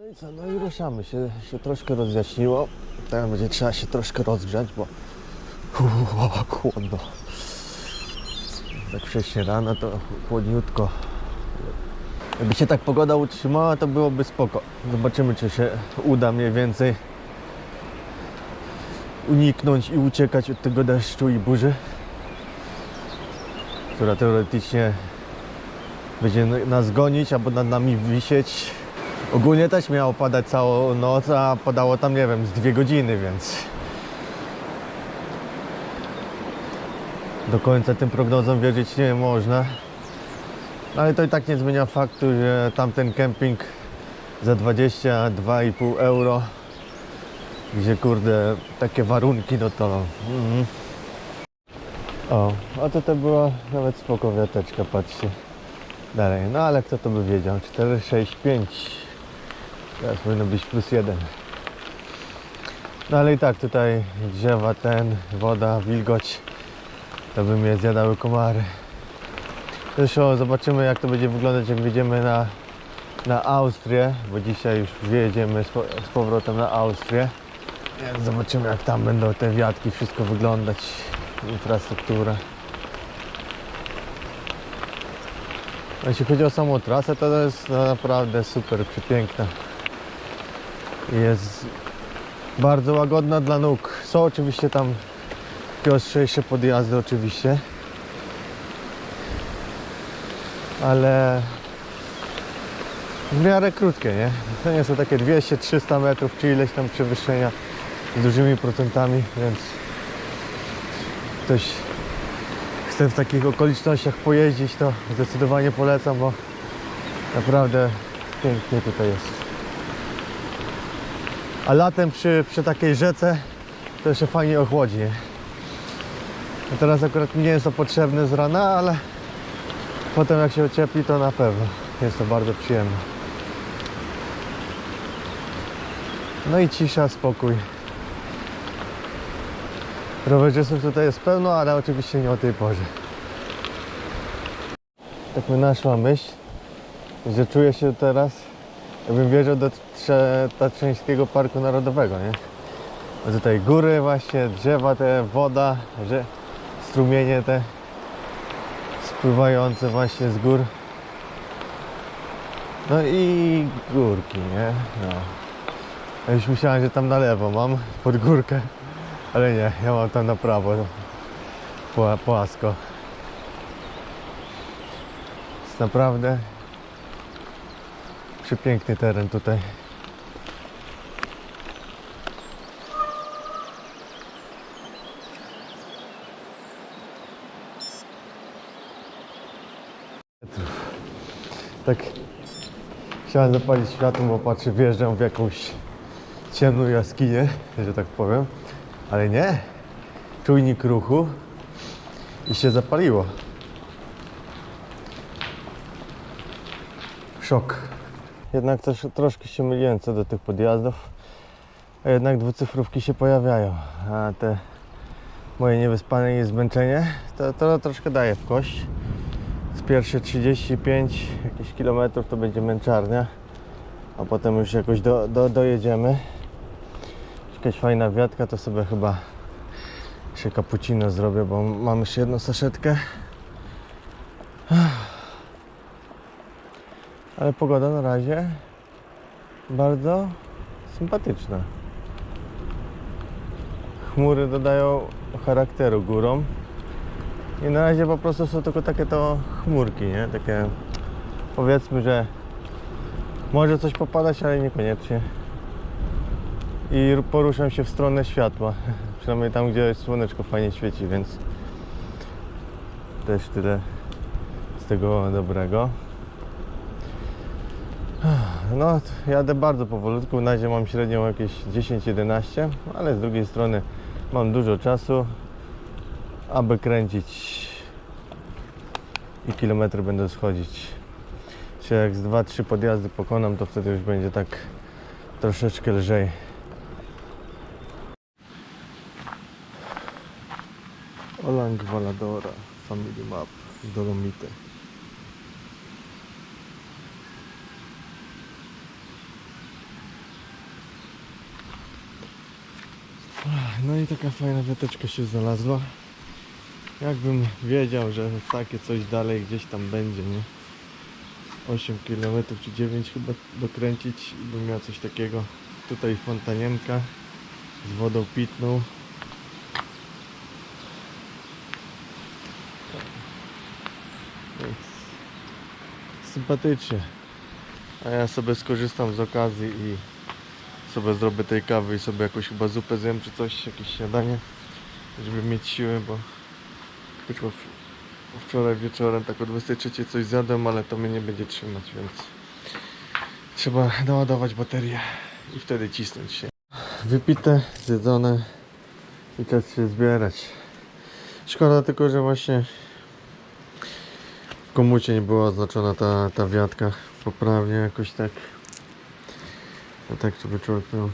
No i co, no i ruszamy się, się troszkę rozjaśniło. Teraz będzie trzeba się troszkę rozgrzać, bo Uuu, chłodno. Tak wcześnie rano to chłodniutko. Jakby się tak pogoda utrzymała, to byłoby spoko. Zobaczymy, czy się uda mniej więcej uniknąć i uciekać od tego deszczu i burzy, która teoretycznie będzie nas gonić albo nad nami wisieć. Ogólnie też miało padać całą noc, a padało tam, nie wiem, z dwie godziny, więc do końca tym prognozom wierzyć nie można. Ale to i tak nie zmienia faktu, że tamten kemping za 22,5 euro, gdzie kurde takie warunki, no to mhm. O, a to to była nawet spoko wiateczka, patrzcie. Dalej, no ale kto to by wiedział? 4, 6, 5. Teraz powinno być plus 1. No ale i tak tutaj drzewa, ten, woda, wilgoć, to by mnie zjadały komary. Zresztą zobaczymy jak to będzie wyglądać jak wjedziemy na, na Austrię, bo dzisiaj już wjedziemy z, po- z powrotem na Austrię. Zobaczymy jak tam będą te wiatki, wszystko wyglądać, infrastruktura. Jeśli chodzi o samą trasę, to jest naprawdę super, przepiękna. Jest bardzo łagodna dla nóg. Są oczywiście tam piostrzejsze podjazdy oczywiście. Ale w miarę krótkie, nie? To nie są takie 200-300 metrów czy ileś tam przewyższenia z dużymi procentami, więc ktoś chce w takich okolicznościach pojeździć, to zdecydowanie polecam, bo naprawdę pięknie tutaj jest. A latem przy, przy takiej rzece to się fajnie ochłodzi. A teraz akurat nie jest to potrzebne z rana, ale potem jak się ociepli to na pewno jest to bardzo przyjemne. No i cisza, spokój. Rowerzystów tutaj jest pełno, ale oczywiście nie o tej porze. Tak mi naszła myśl, że czuję się teraz, jakbym wjeżdżał do Trze- Tatrzańskiego Parku Narodowego, nie? Tutaj góry właśnie, drzewa, te woda, że strumienie te spływające właśnie z gór. No i górki, nie? No. Ja już myślałem, że tam na lewo mam pod górkę, ale nie, ja mam tam na prawo pła- płasko. Jest naprawdę przepiękny teren tutaj. Tak chciałem zapalić światło, bo patrzę, wjeżdżam w jakąś ciemną jaskinię, że tak powiem. Ale nie. Czujnik ruchu i się zapaliło. Szok. Jednak też troszkę się myliłem co do tych podjazdów. A jednak dwucyfrówki się pojawiają. A te moje niewyspane i zmęczenie to, to troszkę daje w kość. Pierwsze 35 jakichś kilometrów to będzie męczarnia. A potem już jakoś do, do, dojedziemy. Jakaś fajna wiatka, to sobie chyba się cappuccino zrobię, bo mam jeszcze jedną saszetkę. Ale pogoda na razie bardzo sympatyczna. Chmury dodają charakteru górom. I na razie po prostu są tylko takie to chmurki, nie? Takie powiedzmy, że może coś popadać, ale niekoniecznie i poruszam się w stronę światła. Przynajmniej tam, gdzie słoneczko fajnie świeci, więc też tyle z tego dobrego. No, jadę bardzo powolutku. Na razie mam średnią jakieś 10-11, ale z drugiej strony mam dużo czasu, aby kręcić i kilometr będę schodzić. Czyli jak z 2-3 podjazdy pokonam, to wtedy już będzie tak troszeczkę lżej. Olang Valadora, Family Map, Dolomity. No i taka fajna weteczka się znalazła. Jakbym wiedział, że takie coś dalej gdzieś tam będzie, nie? 8 km czy 9 chyba dokręcić i bym miał coś takiego. Tutaj fontanienka z wodą pitną. Więc sympatycznie. A ja sobie skorzystam z okazji i sobie zrobię tej kawy i sobie jakąś chyba zupę zjem czy coś, jakieś śniadanie, żeby mieć siłę, bo wczoraj wieczorem tak o 23 coś zjadłem, ale to mnie nie będzie trzymać, więc trzeba naładować baterię i wtedy cisnąć się. Wypite, zjedzone i czas się zbierać. Szkoda tylko, że właśnie w komucie nie była oznaczona ta, ta wiatka poprawnie jakoś tak. A tak, żeby człowiek miał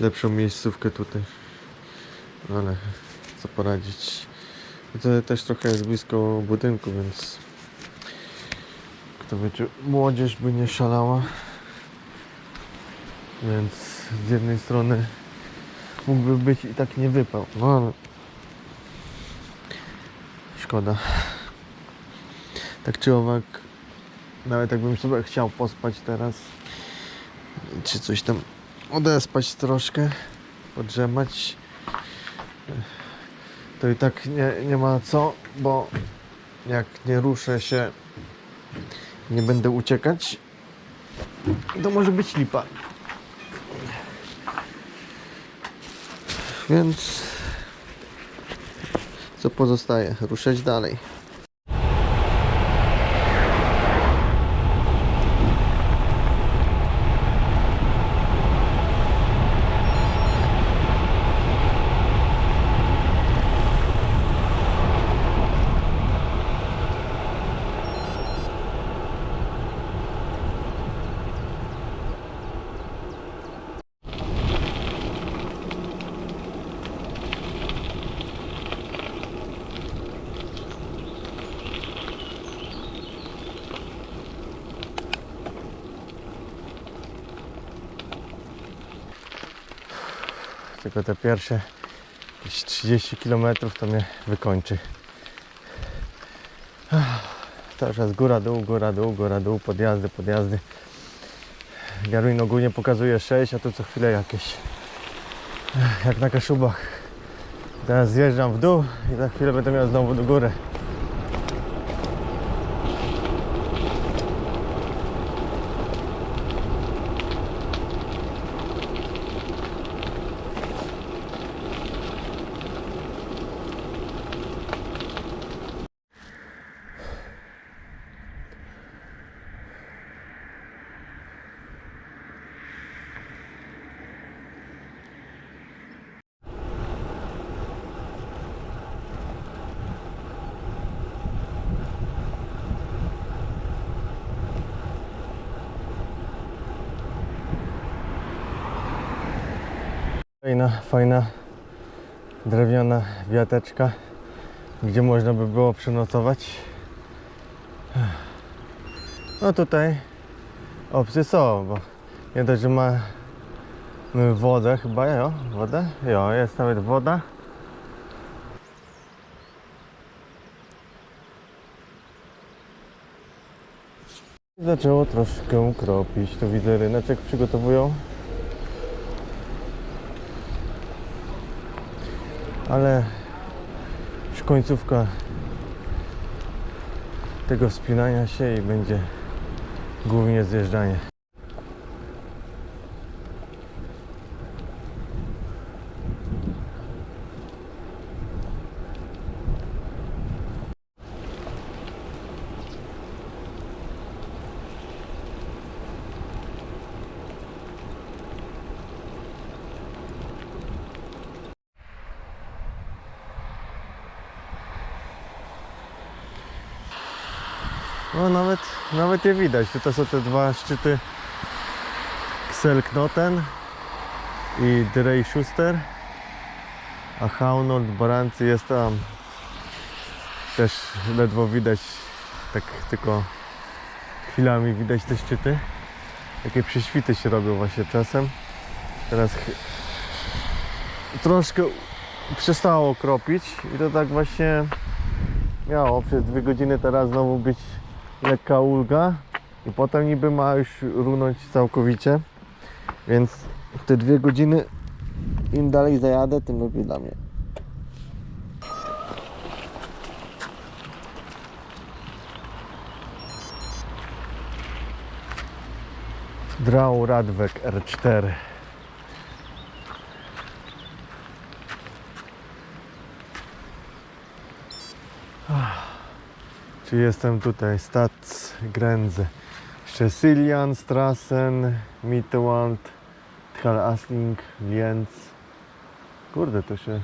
lepszą miejscówkę tutaj. No Ale co poradzić. To też trochę jest blisko budynku, więc kto wie, czy młodzież by nie szalała. Więc z jednej strony mógłby być i tak nie wypał. No ale szkoda. Tak czy owak, nawet jakbym sobie chciał pospać teraz, czy coś tam odespać troszkę, podrzemać, to i tak nie, nie ma co, bo jak nie ruszę się, nie będę uciekać, to może być lipa. Więc co pozostaje? Ruszać dalej. Te pierwsze jakieś 30 km to mnie wykończy. Cały czas góra, dół, góra, dół, góra, dół, podjazdy, podjazdy. Garmin ogólnie pokazuje 6, a tu co chwilę jakieś jak na kaszubach. Teraz zjeżdżam w dół i za chwilę będę miał znowu do góry. Fajna, fajna drewniana wiateczka, gdzie można by było przenocować. No tutaj opcje są, bo nie dość, że ma wodę chyba, jo, wodę? Jo, jest nawet woda. Zaczęło troszkę kropić, tu widzę ryneczek przygotowują. Ale już końcówka tego wspinania się i będzie głównie zjeżdżanie. No nawet, nawet je widać. Tutaj są te dwa szczyty Kselknoten i Drey Schuster. A Haunold Barancy jest tam też ledwo widać, tak tylko chwilami widać te szczyty. Takie prześwity się robią właśnie czasem. Teraz troszkę przestało kropić i to tak właśnie miało przez dwie godziny teraz znowu być lekka ulga i potem niby ma już runąć całkowicie więc w te dwie godziny im dalej zajadę tym lepiej dla mnie. Drał Radwek R4 Czy jestem tutaj? Stac Grenze. Szczecilian, Strassen, Mittelwald, Tchal Asling, Lienz. Kurde, to się...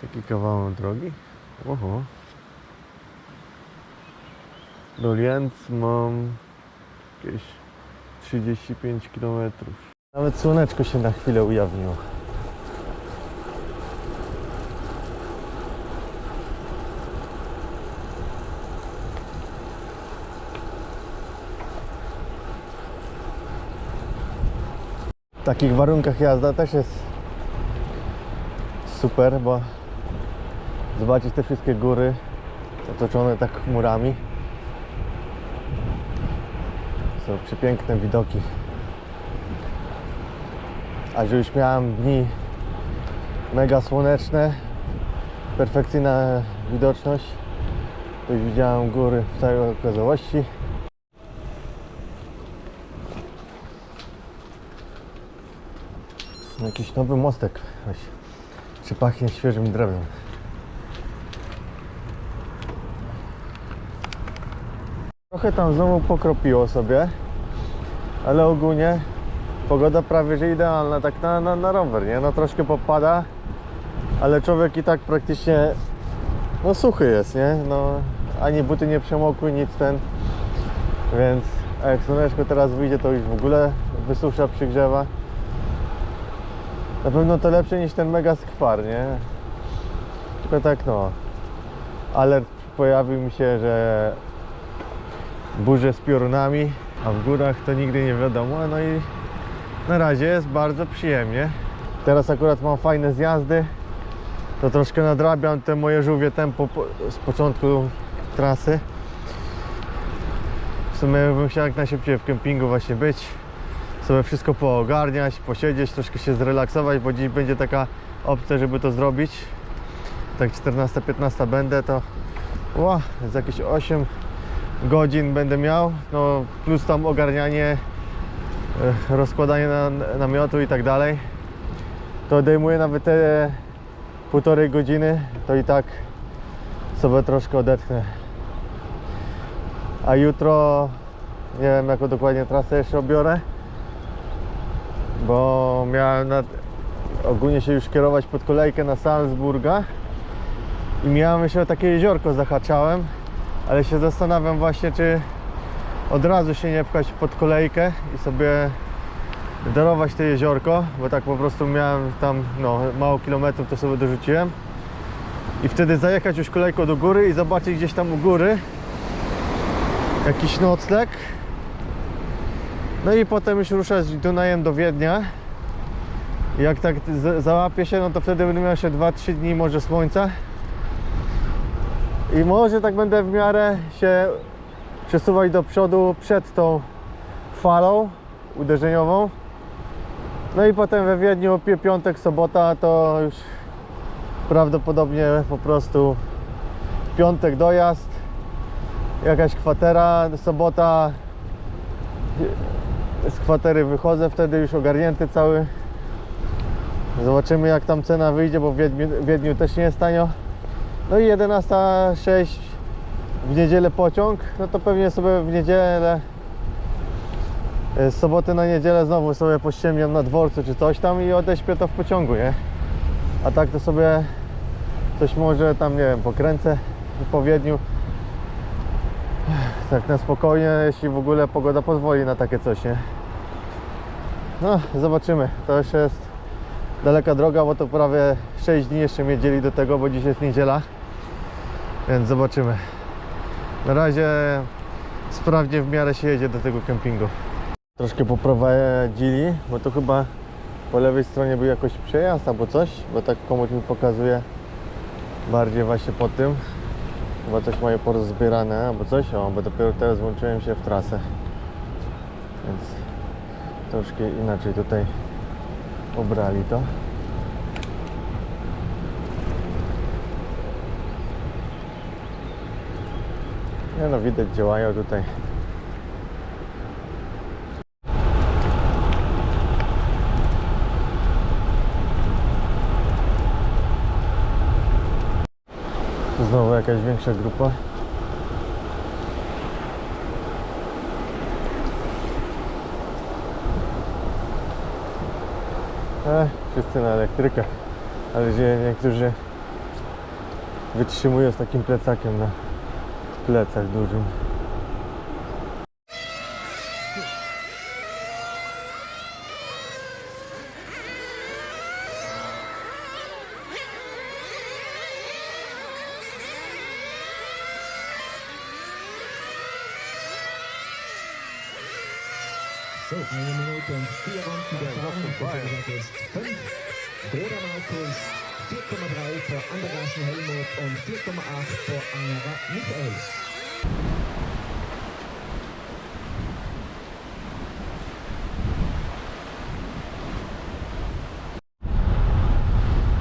Taki kawałek drogi? Oho. Do Lienz mam jakieś 35 km. Nawet słoneczko się na chwilę ujawniło. Takich warunkach jazda też jest super, bo zobaczyć te wszystkie góry otoczone tak chmurami. Są przepiękne widoki. A już miałem dni mega słoneczne, perfekcyjna widoczność, to już widziałem góry w całej okazałości. Jakiś nowy mostek. Weź. Czy pachnie świeżym drewnem. Trochę tam znowu pokropiło sobie, ale ogólnie pogoda prawie że idealna tak na, na, na rower, nie? No troszkę popada, ale człowiek i tak praktycznie no suchy jest, nie? No ani buty nie przemokły, nic ten, więc a jak słoneczko teraz wyjdzie, to już w ogóle wysusza, przygrzewa. Na pewno to lepsze niż ten mega skwar, nie? Tylko tak no. Alert pojawił mi się, że burze z piorunami, a w górach to nigdy nie wiadomo. No i na razie jest bardzo przyjemnie. Teraz akurat mam fajne zjazdy. To troszkę nadrabiam te moje żółwie tempo po- z początku trasy. W sumie bym chciał jak najszybciej w kempingu właśnie być sobie wszystko poogarniać, posiedzieć, troszkę się zrelaksować, bo dziś będzie taka opcja, żeby to zrobić. Tak 14-15 będę, to ła, za jakieś 8 godzin będę miał, no plus tam ogarnianie, e, rozkładanie na, namiotu i tak dalej. To odejmuje nawet te półtorej godziny, to i tak sobie troszkę odetchnę. A jutro nie wiem jaką dokładnie trasę jeszcze obiorę bo miałem ogólnie się już kierować pod kolejkę na Salzburga i miałem jeszcze takie jeziorko zahaczałem, ale się zastanawiam właśnie, czy od razu się nie pchać pod kolejkę i sobie darować te jeziorko, bo tak po prostu miałem tam no, mało kilometrów, to sobie dorzuciłem. I wtedy zajechać już kolejką do góry i zobaczyć gdzieś tam u góry jakiś nocleg no i potem już ruszać Dunajem do Wiednia. Jak tak załapie się, no to wtedy będę miał jeszcze 2-3 dni może słońca. I może tak będę w miarę się przesuwać do przodu przed tą falą uderzeniową. No i potem we Wiedniu pi- piątek, sobota to już prawdopodobnie po prostu piątek dojazd, jakaś kwatera, sobota z kwatery wychodzę, wtedy już ogarnięty cały. Zobaczymy jak tam cena wyjdzie, bo w Wiedniu, w Wiedniu też nie jest tanio. No i 11.06 w niedzielę pociąg, no to pewnie sobie w niedzielę e, z soboty na niedzielę znowu sobie pościemniam na dworcu czy coś tam i odeśpię to w pociągu, nie? A tak to sobie coś może tam, nie wiem, pokręcę po Wiedniu. Tak na spokojnie, jeśli w ogóle pogoda pozwoli na takie coś, nie? No, zobaczymy. To jeszcze jest daleka droga, bo to prawie 6 dni jeszcze mnie dzieli do tego, bo dziś jest niedziela. Więc zobaczymy. Na razie sprawnie w miarę się jedzie do tego kempingu. Troszkę poprowadzili, bo to chyba po lewej stronie był jakoś przejazd albo coś, bo tak komuś mi pokazuje bardziej właśnie po tym. Chyba coś mają porozbierane albo coś, o, bo dopiero teraz włączyłem się w trasę. Więc troszkę inaczej tutaj obrali to. Nie no, widać działają tutaj. Znowu jakaś większa grupa. E, wszyscy na elektrykę. Ale że niektórzy wytrzymują z takim plecakiem na plecach dużym.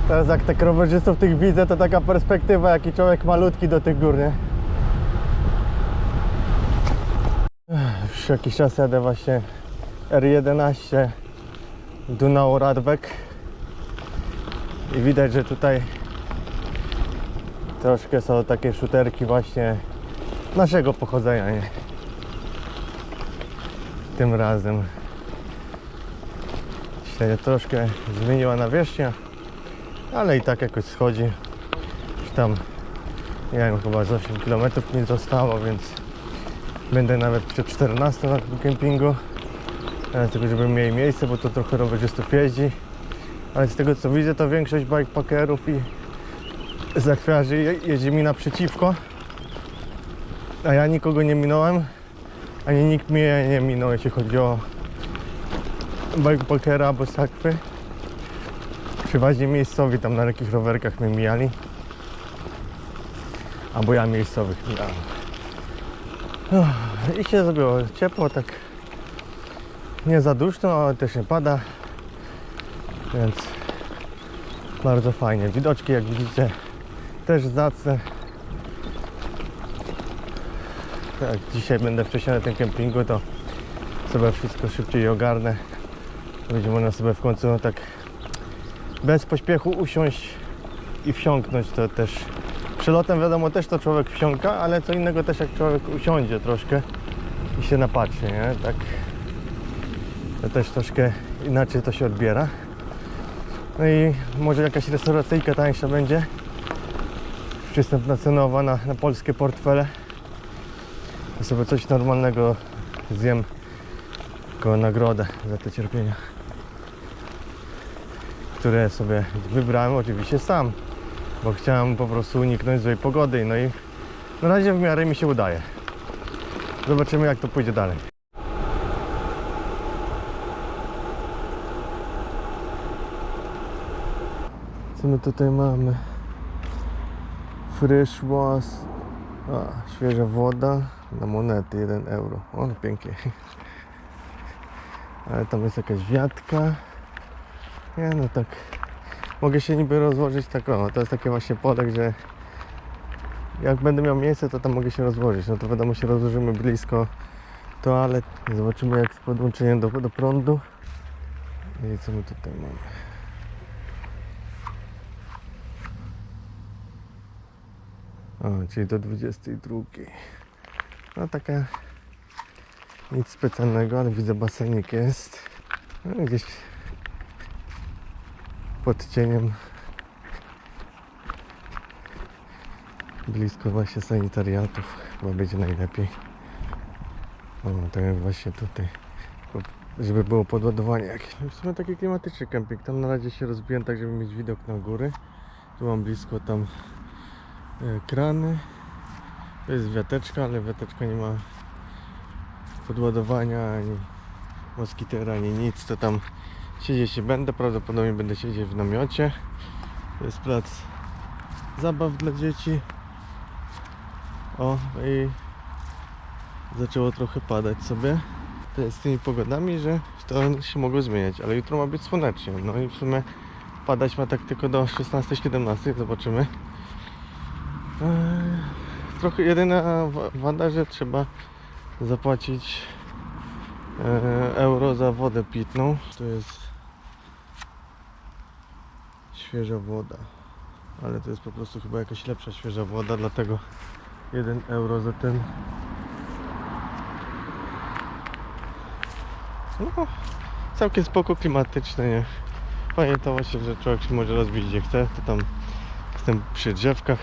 Teraz jak tak rowerzystów tych widzę, to taka perspektywa, jaki człowiek malutki do tych gór, nie? Już jakiś czas jadę właśnie R11 Dunał Radwek i widać, że tutaj troszkę są takie szuterki właśnie naszego pochodzenia, nie? Tym razem się troszkę zmieniła nawierzchnia ale i tak jakoś schodzi. Tam, nie wiem, chyba z 8 km nie zostało, więc będę nawet przed 14 na tym kempingu. Ale tylko, żeby mieli miejsce, bo to trochę rowerzystów jeździ. Ale z tego co widzę, to większość bikepackerów i zachwiarzy je- jeździ mi naprzeciwko. A ja nikogo nie minąłem, ani nikt mnie nie minął, jeśli chodzi o bikepackera albo sakwy. Przeważnie miejscowi tam na takich rowerkach mnie mijali. Albo ja miejscowych mijałem. I się zrobiło ciepło, tak nie za duszno, ale też nie pada. Więc bardzo fajnie. Widoczki jak widzicie też zacne. Jak dzisiaj będę wcześniej na tym kempingu, to sobie wszystko szybciej ogarnę. Będzie można sobie w końcu no, tak bez pośpiechu usiąść i wsiąknąć to też. Przelotem wiadomo też to człowiek wsiąka, ale co innego też jak człowiek usiądzie troszkę i się napatrzy, nie? Tak. To też troszkę inaczej to się odbiera. No i może jakaś restauracyjka tańsza będzie. Przystępna cenowa na, na polskie portfele. To sobie coś normalnego zjem jako nagrodę za te cierpienia które sobie wybrałem oczywiście sam, bo chciałem po prostu uniknąć złej pogody. No i na razie w miarę mi się udaje. Zobaczymy jak to pójdzie dalej. Co my tutaj mamy? Fresh was. A, świeża woda na monety 1 euro. O, pięknie. Ale tam jest jakaś wiatka. Nie no tak. Mogę się niby rozłożyć tak o, to jest takie właśnie pole, że jak będę miał miejsce, to tam mogę się rozłożyć. No to wiadomo się rozłożymy blisko toalet. Zobaczymy jak z podłączeniem do, do prądu. I co my tutaj mamy? O, czyli do 22. No taka nic specjalnego, ale widzę basenik jest. No, gdzieś pod cieniem. Blisko właśnie sanitariatów chyba będzie najlepiej. O tak jak właśnie tutaj żeby było podładowanie jakieś. No w sumie taki klimatyczny kemping tam na razie się rozbiłem tak żeby mieć widok na góry. Tu mam blisko tam e, krany. To jest wiateczka ale wiateczka nie ma podładowania ani moskitera, ani nic, to tam siedzieć nie będę, prawdopodobnie będę siedzieć w namiocie. To jest plac zabaw dla dzieci. O, i zaczęło trochę padać sobie. To jest z tymi pogodami, że to się mogło zmieniać, ale jutro ma być słonecznie. No i w sumie padać ma tak tylko do 16-17, zobaczymy. Eee, Trochę jedyna wa- wada, że trzeba zapłacić euro za wodę pitną. To jest świeża woda, ale to jest po prostu chyba jakaś lepsza świeża woda, dlatego 1 euro za ten. No, całkiem spoko klimatyczne, nie? Fajnie to właśnie, że człowiek się może rozbić gdzie chce, to tam jestem przy drzewkach,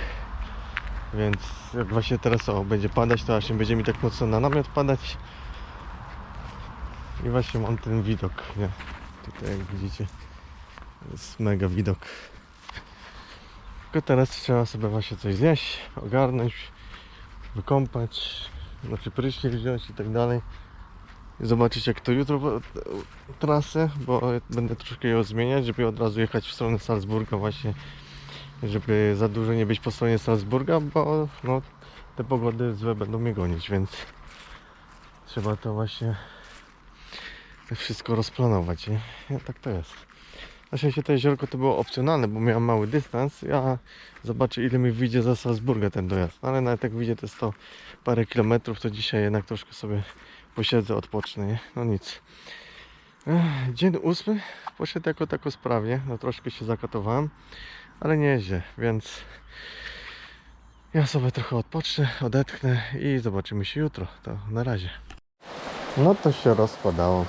więc jak właśnie teraz o, będzie padać, to właśnie będzie mi tak mocno na namiot padać. I właśnie mam ten widok, nie? Tutaj jak widzicie, jest mega widok. Tylko teraz trzeba sobie właśnie coś zjeść, ogarnąć, wykąpać, znaczy prysznic wziąć i tak dalej. I zobaczyć jak to jutro trasę, bo będę troszkę ją zmieniać, żeby od razu jechać w stronę Salzburga właśnie, żeby za dużo nie być po stronie Salzburga, bo no, te pogody złe będą mnie gonić, więc trzeba to właśnie wszystko rozplanować, nie? Ja, tak to jest. Na szczęście to jeziorko to było opcjonalne, bo miałem mały dystans. Ja zobaczę ile mi wyjdzie za Salzburga ten dojazd. Ale nawet jak wyjdzie te 100 parę kilometrów, to dzisiaj jednak troszkę sobie posiedzę, odpocznę, nie? No nic. Dzień ósmy poszedł jako tako sprawnie. No troszkę się zakatowałem, ale nie źle, więc ja sobie trochę odpocznę, odetchnę i zobaczymy się jutro. To na razie. No to się rozpadało.